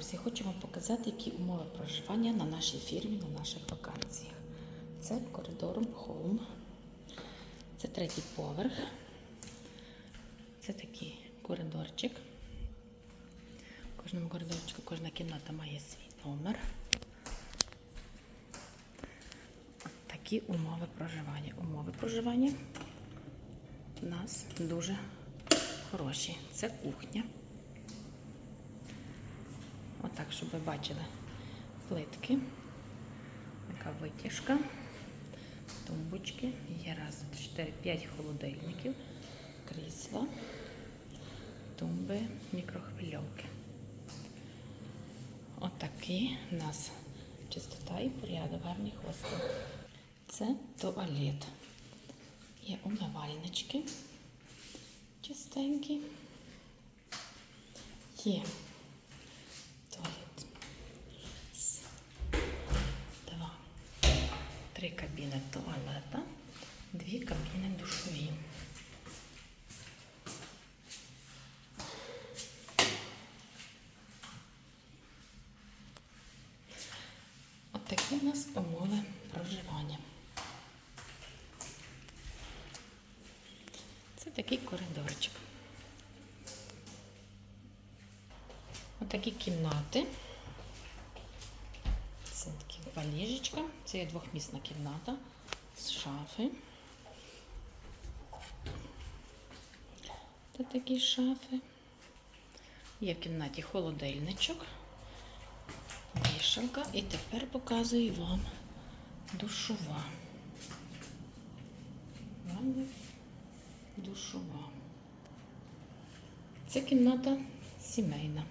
Друзі, хочу вам показати, які умови проживання на нашій фірмі на наших вакансіях. Це коридором Home. Це третій поверх. Це такий коридорчик. В кожному коридорчику кожна кімната має свій номер. Такі умови проживання. Умови проживання у нас дуже хороші. Це кухня. Отак, щоб ви бачили плитки, така витяжка, тумбочки, є раз, два, чотири, п'ять холодильників, крісла, тумби, мікрохвильовки. Отакий у нас чистота і порядок, гарний хостел. Це туалет. Є умивальнички чистенькі. Є Три кабіни туалета, дві кабіни душові. От такі у нас умови проживання. Це такий коридорчик. Отакі кімнати. Це ліжечка. Це є двохмісна кімната з шафи. Та такі шафи. Є в кімнаті холодильничок, вішалка. І тепер показую вам душова. Душова. Це кімната сімейна.